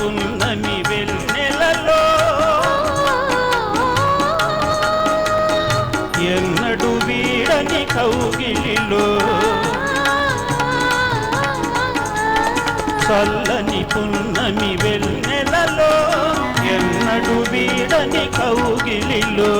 పున్నమి వెన్నెలలో ఎన్నడు వీడని కౌగిలిలో చల్లని పున్నమి వెళ్ళెలలో ఎన్నడు వీడని కౌగిలిలో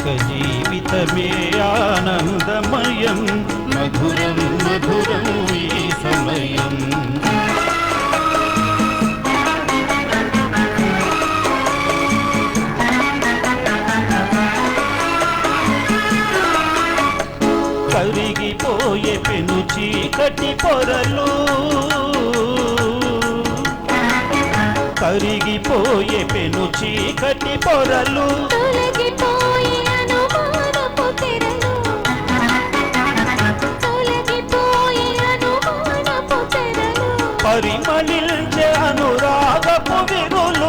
ఇక జీవితమే ఆనందమయం. మధురం మధురం ఈ సమయం. కరిగిపోయే పెను చీకటి పొరలు. కరిగిపోయే పెను చీకటి పొరలు. పరిమళించే అనురాగపు విరులు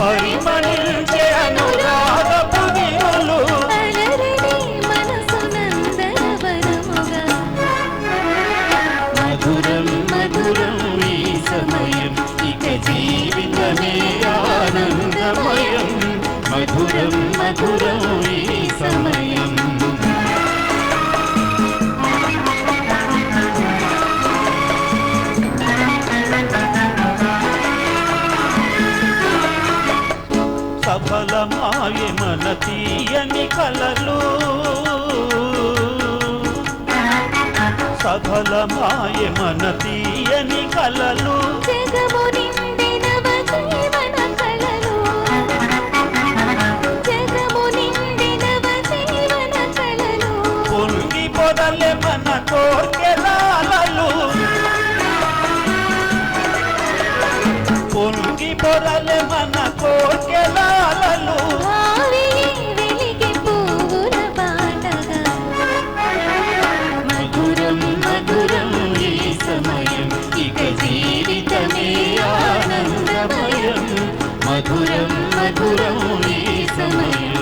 పరిమళించే అనురాగపు విరులు అలరని మనసు నందనవనముగా మధురం మధురం ఈ సమయం ఇక జీవితమే ఆనందమయం. మధురం మధురం సఫలమాయ మన తీయని కలలు. సఫలమాయ మన తీయని కలలు. పొంగి పొదలే మన కోర్కెలాలలు పొంగి పొదలే మధురం మధురం ఈ సమయం.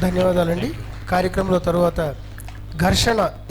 ధన్యవాదాలండి. కార్యక్రమంలో తరువాత ఘర్షణ ఈ